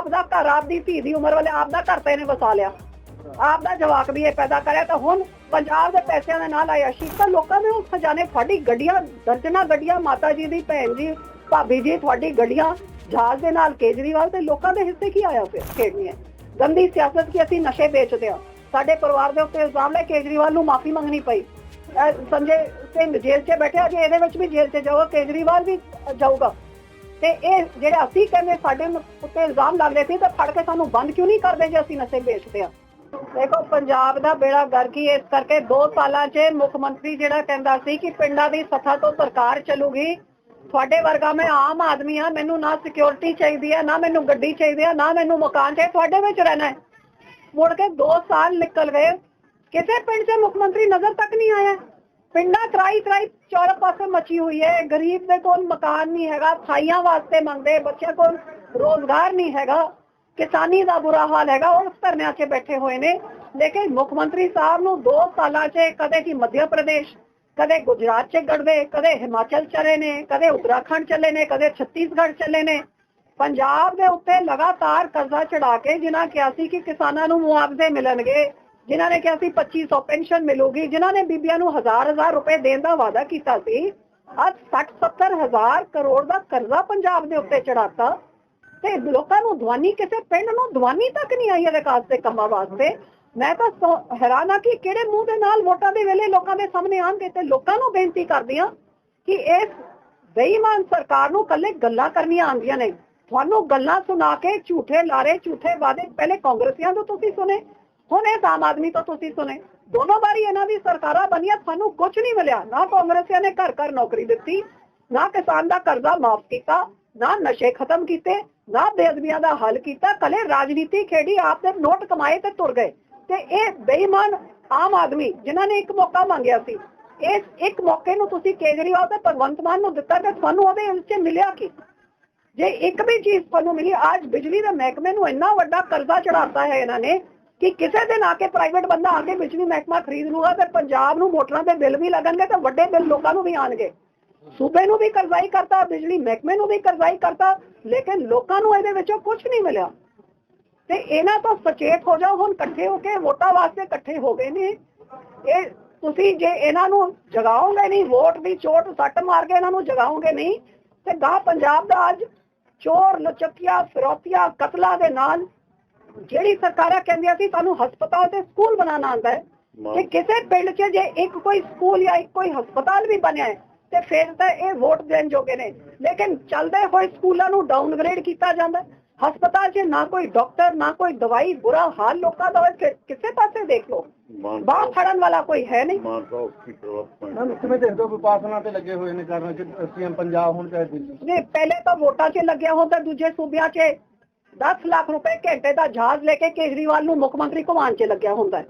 ਆਪ ਦਾ ਘਰ, ਆਪ ਦੀ ਧੀ ਦੀ ਉਮਰ ਵਾਲੇ ਆਪ ਦਾ ਘਰ ਤੇ ਇਹਨੇ ਵਸਾ ਲਿਆ। ਆਪ ਦਾ ਜਵਾਕ ਵੀ ਇਹ ਪੈਦਾ ਕਰਿਆ ਤਾਂ ਹੁਣ ਪੰਜਾਬ ਦੇ ਪੈਸਿਆਂ ਦੇ ਨਾਲ ਆਯਾਸ਼ੀ ਤਾਂ ਲੋਕਾਂ ਨੇ ਉਹ ਖਜ਼ਾਨੇ ਤੁਹਾਡੀ ਗੱਡੀਆਂ, ਦਰਜਨਾ ਗੱਡੀਆਂ, ਮਾਤਾ ਜੀ ਦੀ, ਭੈਣ ਜੀ, ਭਾਬੀ ਜੀ, ਤੁਹਾਡੀ ਗੱਡੀਆਂ, ਜਹਾਜ਼ ਦੇ ਨਾਲ ਕੇਜਰੀਵਾਲ ਤੇ ਲੋਕਾਂ ਦੇ ਹਿੱਸੇ ਕੀ ਆਇਆ ਫਿਰ? ਖੇਡਣੀ ਗੰਦੀ ਸਿਆਸਤ ਕੀ ਅਸੀਂ ਨਸ਼ੇ ਵੇਚਦੇ ਹਾਂ। ਸਾਡੇ ਪਰਿਵਾਰ ਦੇ ਉੱਤੇ ਇਲਜ਼ਾਮ ਲੈ ਕੇਜਰੀਵਾਲ ਨੂੰ ਮਾਫੀ ਮੰਗਣੀ ਪਈ। ਸੰਜੇ ਸਿੰਘ ਜੇਲ੍ਹ 'ਚ ਬੈਠਿਆ, ਜੇ ਇਹਦੇ ਵਿੱਚ ਵੀ ਜੇਲ੍ਹ 'ਚ ਜਾਊਗਾ, ਕੇਜਰੀਵਾਲ ਵੀ ਜਾਊਗਾ। ਤੇ ਇਹ ਜਿਹੜੇ ਅਸੀਂ ਕਹਿੰਦੇ ਸਾਡੇ ਮ- ਉੱਤੇ ਇਲਜ਼ਾਮ ਲੱਗਦੇ ਸੀ ਤਾਂ ਫੜ ਕੇ ਸਾਨੂੰ ਬੰਦ ਕਿਉਂ ਨਹੀਂ ਕਰਦੇ ਜੇ ਅਸੀਂ ਨਸ਼ੇ ਵੇਚਦੇ ਆ? ਦੇਖੋ, ਪੰਜਾਬ ਦਾ ਬੇੜਾ ਗਰਕ ਹੀ ਇਸ ਕਰਕੇ 2 ਸਾਲਾਂ 'ਚ ਮੁੱਖ ਮੰਤਰੀ ਜਿਹੜਾ ਕਹਿੰਦਾ ਸੀ ਕਿ ਪਿੰਡਾਂ ਦੀ ਸੱਥਾ ਤੋਂ ਸਰਕਾਰ ਚੱਲੂਗੀ। ਤੁਹਾਡੇ ਵਰਗਾ ਮੈਂ ਆਮ ਆਦਮੀ ਆ ਮੈਨੂੰ ਨਾ ਸਿਕਿਉਰਿਟੀ ਚਾਹੀਦੀ ਹੈ, ਨਾ ਮੈਨੂੰ ਗੱਡੀ ਚਾਹੀਦੀ ਹੈ, ਨਾ ਮੈਨੂੰ ਮਕਾਨ ਚਾਹੀਦਾ, ਤੁਹਾਡੇ ਵਿੱਚ ਰਹਿਣਾ ਹੈ। ਮੁੜ ਕੇ 2 ਸਾਲ ਨਿਕਲ ਗਏ, ਕਿਸੇ ਪਿੰਡ 'ਚ ਮੁੱਖ ਮੰਤਰੀ ਨਜ਼ਰ ਤੱਕ ਨਹੀਂ ਆਇਆ। ਪਿੰਡਾਂ ਤਰਾਈ ਤਰਾਈ ਚਾਰ ਪਾਸੇ ਮਚੀ ਹੋਈ ਹੈ। ਗਰੀਬ ਦੇ ਕੋਲ ਮਕਾਨ ਨਹੀਂ ਹੈਗਾ ਥਾਈਆਂ ਵਾਸਤੇ ਮੰਗਦੇ, ਬੱਚਿਆਂ ਕੋਲ ਰੋਜ਼ਗਾਰ ਨਹੀਂ ਹੈਗਾ, ਕਿਸਾਨੀ ਦਾ ਬੁਰਾ ਹਾਲ ਹੈਗਾ, ਉਹ ਧਰਨਿਆਂ 'ਚ ਬੈਠੇ ਹੋਏ ਨੇ। ਲੇਕਿਨ ਮੁੱਖ ਮੰਤਰੀ ਸਾਹਿਬ ਨੂੰ 2 ਸਾਲਾਂ 'ਚ ਕਦੇ ਕੀ ਮੱਧ ਪ੍ਰਦੇਸ਼, ਕਦੇ ਗੁਜਰਾਤ 'ਚ ਗੜਦੇ ਕਦੇ ਹਿਮਾਚਲ ਚਲੇ ਨੇ, ਕਦੇ ਉੱਤਰਾਖੰਡ ਚਲੇ ਨੇ, ਕਦੇ ਛੱਤੀਸਗੜ੍ਹ ਚਲੇ ਨੇ। ਪੰਜਾਬ ਦੇ ਉੱਤੇ ਲਗਾਤਾਰ ਕਰਜ਼ਾ ਚੜਾ ਕੇ ਜਿਨ੍ਹਾਂ ਕਿਹਾ ਸੀ ਕਿ ਕਿਸਾਨਾਂ ਨੂੰ ਮੁਆਵਜ਼ੇ ਮਿਲਣਗੇ ਜਿਨ੍ਹਾਂ ਨੇ ਕਿਹਾ ਸੀ 2500 ਪੈਨਸ਼ਨ ਮਿਲੂਗੀ। ਜਿਨ੍ਹਾਂ ਨੇ ਬੀਬੀਆਂ ਨੂੰ ਹਜ਼ਾਰ ਹਜ਼ਾਰ ਰੁਪਏ ਦੇਣ ਦਾ ਵਾਅਦਾ ਕੀਤਾ ਸੀ, ਅੱਜ 60 70 ਹਜ਼ਾਰ ਕਰੋੜ ਦਾ ਕਰਜ਼ਾ ਪੰਜਾਬ ਦੇ ਉੱਤੇ ਚੜਾਤਾ ਤੇ ਲੋਕਾਂ ਨੂੰ ਦਵਾਨੀ ਕਿਸੇ ਪਿੰਡ ਨੂੰ ਦਵਾਨੀ ਤੱਕ ਨਹੀਂ ਆਈ ਹੈ ਵਿਕਾਸ ਦੇ ਕੰਮਾਂ ਵਾਸਤੇ। ਮੈਂ ਤਾਂ ਹੈਰਾਨ ਆ ਕਿ ਕਿਹੜੇ ਮੂੰਹ ਦੇ ਨਾਲ ਵੋਟਾਂ ਦੇ ਵੇਲੇ ਲੋਕਾਂ ਦੇ ਸਾਹਮਣੇ ਆਣਗੇ ਤੇ ਲੋਕਾਂ ਨੂੰ ਬੇਨਤੀ ਕਰਦੀ ਆ ਕਿ ਇਸ ਬੇਈਮਾਨ ਸਰਕਾਰ ਨੂੰ ਕੱਲੇ ਗੱਲਾਂ ਕਰਨੀਆਂ ਆਉਂਦੀਆਂ ਨੇ। ਤੁਹਾਨੂੰ ਗੱਲਾਂ ਸੁਣਾ ਕੇ ਝੂਠੇ ਲਾਰੇ, ਝੂਠੇ ਵਾਅਦੇ, ਪਹਿਲੇ ਕਾਂਗਰਸੀਆਂ ਤੋਂ ਤੁਸੀਂ ਸੁਨੇ ਹੁਣ ਇਹ ਆਮ ਆਦਮੀ ਤੋਂ ਤੁਸੀਂ ਸੁਣੇ। ਦੋਨੋਂ ਵਾਰੀ ਇਹਨਾਂ ਦੀ ਸਰਕਾਰਾਂ ਬਣੀਆਂ, ਸਾਨੂੰ ਕੁਝ ਨਹੀਂ ਮਿਲਿਆ। ਨਾ ਕਾਂਗਰਸੀਆਂ ਨੇ ਘਰ ਘਰ ਨੌਕਰੀ ਦਿੱਤੀ, ਨਾ ਕਿਸਾਨ ਦਾ ਕਰਜ਼ਾ ਮਾਫ ਕੀਤਾ, ਨਾ ਨਸ਼ੇ ਖਤਮ ਕੀਤੇ, ਨਾ ਬੇਅਦਬੀਆਂ ਦਾ ਹੱਲ ਕੀਤਾ। ਕਲੇ ਰਾਜਨੀਤੀ ਖੇਡੀ ਆਪ ਦੇ ਨੋਟ ਕਮਾਏ ਤੇ ਤੁਰ ਗਏ। ਤੇ ਇਹ ਬੇਈਮਾਨ ਆਮ ਆਦਮੀ ਜਿਨ੍ਹਾਂ ਨੇ ਇੱਕ ਮੌਕਾ ਮੰਗਿਆ ਸੀ, ਇਸ ਇੱਕ ਮੌਕੇ ਨੂੰ ਤੁਸੀਂ ਕੇਜਰੀਵਾਲ ਤੇ ਭਗਵੰਤ ਮਾਨ ਨੂੰ ਦਿੱਤਾ ਤੇ ਤੁਹਾਨੂੰ ਉਹਦੇ ਵਿੱਚ ਮਿਲਿਆ ਕੀ? ਜੇ ਇੱਕ ਵੀ ਚੀਜ਼ ਤੁਹਾਨੂੰ ਮਿਲੀ, ਅੱਜ ਬਿਜਲੀ ਦੇ ਮਹਿਕਮੇ ਨੂੰ ਇੰਨਾ ਵੱਡਾ ਕਰਜ਼ਾ ਚੜਾਤਾ ਹੈ ਇਹਨਾਂ ਨੇ ਕਿ ਕਿਸੇ ਦਿਨ ਆ ਕੇ ਪ੍ਰਾਈਵੇਟ ਬੰਦਾ ਆ ਕੇ ਬਿਜਲੀ ਮਹਿਕਮਾ ਖਰੀਦ ਲੂਗਾ ਤੇ ਪੰਜਾਬ ਨੂੰ ਮੋਟਰਾਂ ਦੇ ਬਿੱਲ ਵੀ ਲੱਗਣਗੇ ਤੇ ਵੱਡੇ ਬਿੱਲ ਲੋਕਾਂ ਨੂੰ ਵੀ ਆਣਗੇ। ਸੂਬੇ ਨੂੰ ਵੀ ਕਰਜ਼ਾਈ ਕਰਤਾ, ਬਿਜਲੀ ਮਹਿਕਮੇ ਨੂੰ ਵੀ ਕਰਜ਼ਾਈ ਕਰਤਾ, ਲੇਕਿਨ ਲੋਕਾਂ ਨੂੰ ਇਹਦੇ ਵਿੱਚੋਂ ਕੁਝ ਨਹੀਂ ਮਿਲਿਆ। ਤੇ ਇਹਨਾਂ ਤੋਂ ਸਚੇਤ ਹੋ ਜਾਓ, ਹੁਣ ਇਕੱਠੇ ਹੋ ਕੇ ਵੋਟਾਂ ਵਾਸਤੇ ਇਕੱਠੇ ਹੋ ਗਏ ਨੇ। ਇਹ ਤੁਸੀਂ ਜੇ ਇਹਨਾਂ ਨੂੰ ਜਗਾਓਗੇ ਨਹੀਂ, ਵੋਟ ਦੀ ਚੋਟ ਸੱਟ ਮਾਰ ਕੇ ਇਹਨਾਂ ਨੂੰ ਜਗਾਓਗੇ ਨਹੀਂ, ਤੇ ਗਾਂ ਪੰਜਾਬ ਦਾ ਅੱਜ ਚੋਰ, ਲੁਚਕੀਆਂ, ਫਿਰੌਤੀਆਂ, ਕਤਲਾ ਦੇ ਨਾਲ ਜਿਹੜੀ ਸਰਕਾਰਾਂ ਕਹਿੰਦੀਆਂ ਸੀ ਸਾਨੂੰ ਹਸਪਤਾਲ ਤੇ ਸਕੂਲ ਬਣਾਉਣਾ ਆਉਂਦਾ ਹੈ। ਕਿ ਕਿਸੇ ਪਿੰਡ 'ਚ ਜੇ ਇੱਕ ਕੋਈ ਸਕੂਲ ਜਾਂ ਇੱਕ ਕੋਈ ਹਸਪਤਾਲ ਵੀ ਬਣਿਆ ਹੈ ਤੇ ਫਿਰ ਤਾਂ ਇਹ ਵੋਟ ਦੇਣ ਜੋਗੇ ਨੇ। ਲੇਕਿਨ ਚੱਲਦੇ ਹੋਏ ਸਕੂਲਾਂ ਨੂੰ ਡਾਊਨਗ੍ਰੇਡ ਕੀਤਾ ਜਾਂਦਾ ਹੈ। ਹਸਪਤਾਲ 'ਚ ਨਾ ਕੋਈ ਡਾਕਟਰ ਨਾ ਕੋਈ ਦਵਾਈ ਬੁਰਾ ਹਾਲ ਲੋਕਾਂ ਦਾ ਹੋਏ ਕਿ- ਕਿਸੇ ਪਾਸੇ ਦੇਖ ਲਓ। ਬਾਹ ਫੜਨ ਵਾਲਾ ਕੋਈ ਹੈ ਨਹੀਂ। ਮੈਮ ਕਿਵੇਂ ਦੇਖਦੇ ਹੋ ਵਿਪਾਸਨਾ ਤੇ ਲੱਗੇ ਹੋਏ ਨੇ ਕਰਨ ਚ ਸੀਐਮ ਪੰਜਾਬ ਹੁਣ ਚਾਹੇ ਦਿੱਲੀ। ਨੇ ਪਹਿਲੇ ਤਾਂ ਵੋਟਾਂ 'ਚ ਲੱਗਿਆ ਹੁੰਦਾ ਦੂਜੇ ਸੂਬਿਆਂ 'ਚ 10 ਲੱਖ ਰੁਪਏ ਘੰਟੇ ਦਾ ਜਹਾਜ਼ ਲੈ ਕੇ ਕੇਜਰੀਵਾਲ ਨੂੰ ਮੁੱਖ ਮੰਤਰੀ ਘੁਮਾਉਣ 'ਚ ਲੱਗਿਆ ਹੁੰਦਾ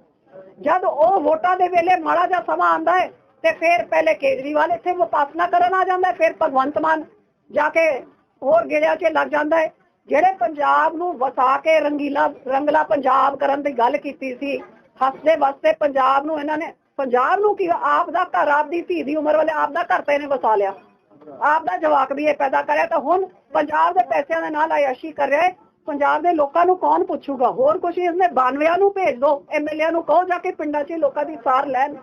ਜਦ ਉਹ ਵੋਟਾਂ ਦੇ ਵੇਲੇ ਮਾੜਾ ਜਿਹਾ ਸਮਾਂ ਆਂਦਾ ਹੈ, ਤੇ ਫਿਰ ਪਹਿਲੇ ਕੇਜਰੀਵਾਲ ਇੱਥੇ ਵਿਪਾਸਨਾ ਕਰਨ ਆ ਜਾਂਦਾ ਹੈ, ਫਿਰ ਭਗਵੰਤ ਮਾਨ ਜਾ ਕੇ ਹੋਰ ਗਿੜਿਆਂ 'ਚ ਲੱਗ ਜਾਂਦਾ ਹੈ। ਜਿਹੜੇ ਪੰਜਾਬ ਨੂੰ ਵਸਾ ਕੇ ਰੰਗੀਲਾ, ਰੰਗਲਾ ਪੰਜਾਬ ਕਰਨ ਦੀ ਗੱਲ ਕੀਤੀ ਸੀ, ਹੱਸਦੇ ਵਸਦੇ ਪੰਜਾਬ ਨੂੰ ਇਹਨਾਂ ਨੇ, ਪੰਜਾਬ ਨੂੰ ਕੀ ਆਪ ਦਾ ਘਰ ਆਪ ਦੀ ਧੀ ਦੀ ਉਮਰ ਵਾਲੇ ਆਪ ਦਾ ਘਰ ਤੇ ਇਹਨੇ ਵਸਾ ਲਿਆ। ਆਪ ਦਾ ਜਵਾਕ ਵੀ ਇਹ ਪੈਦਾ ਕਰਿਆ, ਤਾਂ ਹੁਣ ਪੰਜਾਬ ਦੇ ਪੈਸਿਆਂ ਦੇ ਨਾਲ ਆਯਾਸ਼ੀ ਕਰ ਰਿਹਾ ਹੈ। ਪੰਜਾਬ ਦੇ ਲੋਕਾਂ ਨੂੰ ਕੌਣ ਪੁੱਛੂਗਾ? ਹੋਰ ਕੁਛ ਇਸ ਇਸਨੇ 92 ਨੂੰ ਭੇਜ ਦਿਓ ਐਮਐਲਏ ਨੂੰ ਕਹੋ ਜਾ ਕੇ ਪਿੰਡਾਂ 'ਚ ਲੋਕਾਂ ਦੀ ਸਾਰ ਲੈਣ।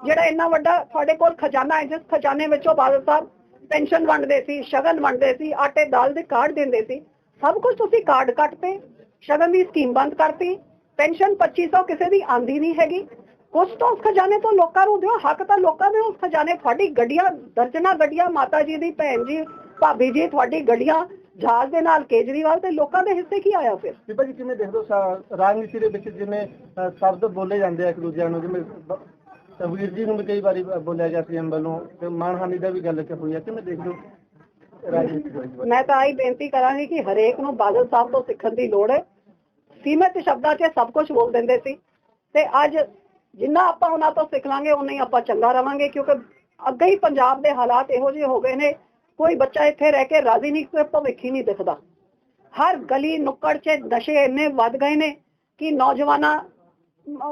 ਜਿਹੜਾ ਇੰਨਾ ਵੱਡਾ ਤੁਹਾਡੇ ਕੋਲ ਖਜ਼ਾਨਾ ਹੈ, ਜਿਸ ਖਜ਼ਾਨੇ ਵਿੱਚੋਂ ਬਾਦਲ ਸਾਹਿਬ ਪੈਨਸ਼ਨ ਵੰਡਦੇ ਸੀ, ਸ਼ਗਨ ਵੰਡਦੇ ਸੀ, ਆਟੇ ਦਾਲ ਦੇ ਕਾਰਡ ਦਿੰਦੇ ਸੀ, ਸਭ ਕੁਝ ਤੁਸੀਂ ਕਾਰਡ ਕੱਟਤੇ, ਸ਼ਗਨ ਦੀ ਸਕੀਮ ਬੰਦ ਕਰਤੀ, ਪੈਨਸ਼ਨ 2500 ਕਿਸੇ ਦੀ ਆਂਦੀ ਨਹੀਂ ਹੈਗੀ। ਕੁਛ ਤਾਂ ਉਸ ਖਜ਼ਾਨੇ ਤੋਂ ਲੋਕਾਂ ਨੂੰ ਦਿਓ, ਹੱਕ ਤਾਂ ਲੋਕਾਂ ਦੇ, ਉਸ ਖਜ਼ਾਨੇ ਤੁਹਾਡੀ ਗੱਡੀਆਂ, ਦਰਜਨਾ ਗੱਡੀਆਂ, ਮਾਤਾ ਜੀ ਦੀ, ਭੈਣ ਜੀ, ਭਾਬੀ ਜੀ, ਤੁਹਾਡੀ ਗੱਡੀਆਂ ਜਹਾਜ਼ ਦੇ ਨਾਲ ਕੇਜਰੀਵਾਲ ਤੇ ਲੋਕਾਂ ਦੇ ਹਿੱਸੇ ਕੀ ਆਇਆ ਫਿਰ? ਬੀਬਾ ਜੀ ਕਿਵੇਂ ਦੇਖਦੇ ਹੋ ਸਾ- ਰਾਜਨੀਤੀ ਦੇ ਵਿੱਚ ਜਿਵੇਂ ਅ, ਸ਼ਬਦ ਬੋਲੇ ਜਾਂਦੇ ਆ ਇੱਕ ਦੂਜਿਆਂ ਨੂੰ ਜਿਵੇਂ ਬ- ਤਵੀਰ ਜੀ ਨੂੰ ਵੀ ਕਈ ਵਾਰੀ ਬੋਲਿਆ ਗਿਆ ਸੀਐਮ ਵੱਲੋਂ ਤੇ ਮਾਨਹਾਨੀ ਦਾ ਵੀ ਗੱਲ ਕਿ ਹੋਈ ਆ ਕਿਵੇਂ ਦੇਖਦੇ ਹੋ ਰਾਜਨੀਤੀ ਦੇ ਵਿੱਚ? ਮੈਂ ਤਾਂ ਆਹੀ ਬੇਨਤੀ ਕਰਾਂਗੀ ਕਿ ਹਰੇਕ ਨੂੰ ਬਾਦਲ ਸਾਹਿਬ ਤੋਂ ਸਿੱਖਣ ਦੀ ਲੋੜ ਹੈ। ਸੀਮਿਤ ਸ਼ਬਦਾਂ 'ਚ ਸਭ ਕੁਝ ਬੋਲ ਦਿੰਦੇ ਸੀ। ਤੇ ਅੱਜ ਜਿੰਨਾ ਆਪਾਂ ਉਹਨਾਂ ਤੋਂ ਸਿੱਖ ਲਾਂਗੇ ਉਨਾ ਹੀ ਆਪਾਂ ਚੰਗਾ ਰਵਾਂਗੇ ਕਿਉਂਕਿ ਅੱਗੇ ਹੀ ਪੰਜਾਬ ਦੇ ਹਾਲਾਤ ਇਹੋ ਜਿਹੇ ਹੋ ਗਏ ਨੇ ਕੋਈ ਬੱਚਾ ਇੱਥੇ ਰਹਿ ਕੇ ਰਾਜ਼ੀ ਨਹੀਂ, ਕੋਈ ਭਵਿੱਖ ਹੀ ਨਹੀਂ ਦਿਖਦਾ। ਹਰ ਗਲੀ, ਨੁੱਕੜ 'ਚ ਨਸ਼ੇ ਇੰਨੇ ਵੱਧ ਗਏ ਨੇ ਕਿ ਨੌਜਵਾਨਾਂ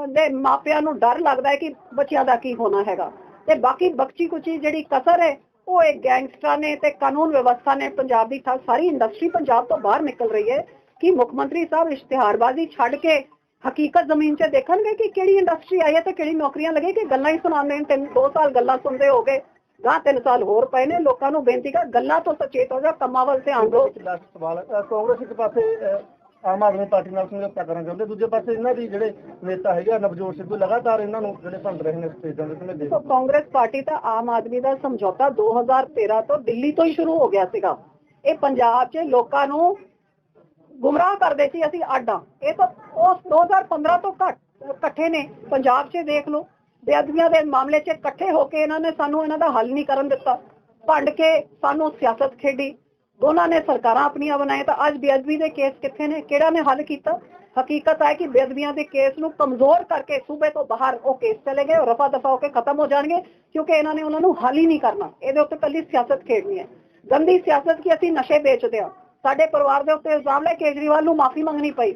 ਦੇ ਮਾਪਿਆਂ ਨੂੰ ਡਰ ਲੱਗਦਾ ਹੈ ਕਿ ਬੱਚਿਆਂ ਦਾ ਕੀ ਹੋਣਾ ਹੈਗਾ। ਤੇ ਬਾਕੀ ਬਖਚੀ ਕੁਚੀ ਜਿਹੜੀ ਕਸਰ ਹੈ, ਉਹ ਇਹ ਗੈਂਗਸਟਰਾਂ ਨੇ ਤੇ ਕਾਨੂੰਨ ਵਿਵਸਥਾ ਨੇ ਪੰਜਾਬ ਦੀ ਠਾ ਸਾਰੀ ਇੰਡਸਟਰੀ ਪੰਜਾਬ ਤੋਂ ਬਾਹਰ ਨਿਕਲ ਰਹੀ ਹੈ ਕਿ ਮੁੱਖ ਮੰਤਰੀ ਸਾਹਿਬ ਇਸ਼ਤਿਹਾਰਬਾਜ਼ੀ ਛੱਡ ਕੇ ਹਕੀਕਤ ਜ਼ਮੀਨ 'ਚ ਦੇਖਣਗੇ ਕਿ ਕਿਹੜੀ ਇੰਡਸਟਰੀ ਆਈ ਹੈ ਤੇ ਕਿਹੜੀ ਨੌਕਰੀਆਂ ਲੱਗੇ, ਕਿ ਗੱਲਾਂ ਹੀ ਸੁਣਾਉਂਦੇ ਨੇ, ਤਿੰਨ ਦੋ ਸਾਲ ਗੱਲਾਂ ਸੁਣਦੇ ਹੋਗੇ। ਗਾਂ ਤਿੰਨ ਸਾਲ ਹੋਰ ਪਏ ਨੇ ਲੋਕਾਂ ਨੂੰ ਬੇਨਤੀ ਕਰ ਗੱਲਾਂ ਤੋਂ ਸਚੇਤ ਹੋ ਜਾ ਕੰਮਾਂ ਵੱਲ ਧਿਆਨ ਦਿਓ। ਇੱਕ ਲਾਸਟ ਸਵਾਲ ਅ, ਕਾਂਗਰਸ ਇੱਕ ਪਾਸੇ ਅ, ਆਮ ਆਦਮੀ ਪਾਰਟੀ ਨਾਲ ਸਮਝੌਤਾ ਕਰਨ ਚਾਹੁੰਦੇ ਦੂਜੇ ਪਾਸੇ ਇਹਨਾਂ ਦੀ ਜਿਹੜੇ ਨੇਤਾ ਹੈਗੇ ਨਵਜੋਤ ਸਿੱਧੂ ਲਗਾਤਾਰ ਇਹਨਾਂ ਨੂੰ ਜਿਹੜੇ ਭੰਡ ਰਹੇ ਨੇ ਸਟੇਜਾਂ ਦੇ ਤੇ ਦੇ ਸੋ ਕਾਂਗਰਸ ਪਾਰਟੀ ਤਾਂ ਆਮ ਆਦਮੀ ਦਾ ਸਮਝੌਤਾ 2013 ਤੋਂ ਦਿੱਲੀ ਤੋਂ ਹੀ ਸ਼ੁਰੂ ਹੋ ਗਿਆ ਸੀਗਾ। ਇਹ ਪੰਜਾਬ 'ਚ ਲੋਕਾਂ ਨੂੰ ਗੁੰਮਰਾਹ ਕਰਦੇ ਸੀ ਅਸੀਂ ਆਡਾਂ ਇਹ ਤਾਂ ਉਸ 2015 ਤੋਂ ਘੱਟ ਇਕੱਠੇ ਨੇ। ਪੰਜਾਬ 'ਚ ਦੇਖ ਲਓ ਬੇਅਦਬੀਆਂ ਦੇ ਮਾਮਲੇ 'ਚ ਇਕੱਠੇ ਹੋ ਕੇ ਇਹਨਾਂ ਨੇ ਸਾਨੂੰ ਇਹਨਾਂ ਦਾ ਹੱਲ ਨਹੀਂ ਕਰਨ ਦਿੱਤਾ। ਭੰਡ ਕੇ ਸਾਨੂੰ ਸਿਆਸਤ ਖੇਡੀ। ਦੋਨਾਂ ਨੇ ਸਰਕਾਰਾਂ ਆਪਣੀਆਂ ਬਣਾਏ ਤਾਂ ਅੱਜ ਬੇਅਦਬੀ ਦੇ ਕੇਸ ਕਿੱਥੇ ਨੇ? ਕਿਹੜਾ ਨੇ ਹੱਲ ਕੀਤਾ? ਹਕੀਕਤ ਹੈ ਕਿ ਬੇਅਦਬੀਆਂ ਦੇ ਕੇਸ ਨੂੰ ਕਮਜ਼ੋਰ ਕਰਕੇ ਸੂਬੇ ਤੋਂ ਬਾਹਰ ਉਹ ਕੇਸ ਚਲੇ ਗਏ ਔਰ ਰਫਾ ਦਫਾ ਹੋ ਕੇ ਖਤਮ ਹੋ ਜਾਣਗੇ, ਕਿਉਂਕਿ ਇਹਨਾਂ ਨੇ ਉਹਨਾਂ ਨੂੰ ਹੱਲ ਹੀ ਨਹੀਂ ਕਰਨਾ। ਇਹਦੇ ਉੱਤੇ ਕੱਲੀ ਸਿਆਸਤ ਖੇਡਣੀ ਹੈ। ਗੰਦੀ ਸਿਆਸਤ ਕਿ ਅਸੀਂ ਨਸ਼ੇ ਵੇਚਦੇ ਹਾਂ। ਸਾਡੇ ਪਰਿਵਾਰ ਦੇ ਉੱਤੇ ਇਲਜ਼ਾਮ ਲੈ ਕੇਜਰੀਵਾਲ ਨੂੰ ਮਾਫੀ ਮੰਗਣੀ ਪਈ।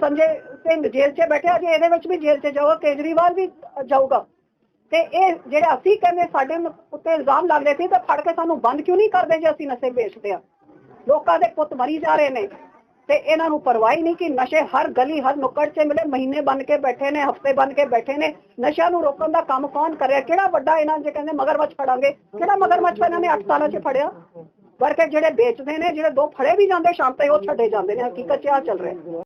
ਸੰਜੇ ਸਿੰਘ ਜੇਲ੍ਹ 'ਚ ਬੈਠਿਆ ਜੇ ਇਹਦੇ ਵਿੱਚ ਵੀ ਜੇਲ੍ਹ 'ਚ ਜਾਊਗਾ ਕੇਜਰੀਵਾਲ ਵੀ ਜਾਊਗਾ। ਤੇ ਇਹ ਜਿਹੜਾ ਅਸੀਂ ਕਹਿੰਦੇ ਸਾਡੇ ਉੱਤੇ ਇਲਜ਼ਾਮ ਲੱਗਦੇ ਸੀ, ਤਾਂ ਫੜ ਕੇ ਸਾਨੂੰ ਬੰਦ ਕਿਉਂ ਨਹੀਂ ਕਰਦੇ ਜੇ ਅਸੀਂ ਨਸ਼ੇ ਵੇਚਦੇ ਆ ਲੋਕਾਂ ਦੇ ਪੁੱਤ ਮਰੀ ਜਾ ਰਹੇ ਨੇ। ਤੇ ਇਹਨਾਂ ਨੂੰ ਪਰਵਾਹੀ ਹੀ ਨਹੀਂ ਕਿ ਨਸ਼ੇ ਹਰ ਗਲੀ, ਹਰ ਨੁੱਕੜ 'ਚ ਮਿਲੇ, ਮਹੀਨੇ ਬਣ ਕੇ ਬੈਠੇ ਨੇ, ਹਫ਼ਤੇ ਬਣ ਕੇ ਬੈਠੇ ਨੇ। ਨਸ਼ਿਆਂ ਨੂੰ ਰੋਕਣ ਦਾ ਕੰਮ ਕੌਣ ਕਰਿਆ ਕਿਹੜਾ ਵੱਡਾ ਇਹਨਾਂ ਜੇ ਕਹਿੰਦੇ ਮਗਰਮੱਛ ਫੜਾਂਗੇ? ਕਿਹੜਾ ਮਗਰਮੱਛ ਇਹਨਾਂ ਨੇ 8 ਸਾਲਾਂ 'ਚ ਫੜਿਆ? ਕਰਕੇ ਜਿਹੜੇ ਵੇਚਦੇ ਨੇ, ਜਿਹੜੇ ਦੋ ਫੜੇ ਵੀ ਜਾਂਦੇ, ਸ਼ਾਮ ਤਾਈਂ ਉਹ ਛੱਡੇ ਜਾਂਦੇ ਨੇ, ਹਕੀਕਤ 'ਚ ਆ ਚੱਲ ਰਿਹਾ।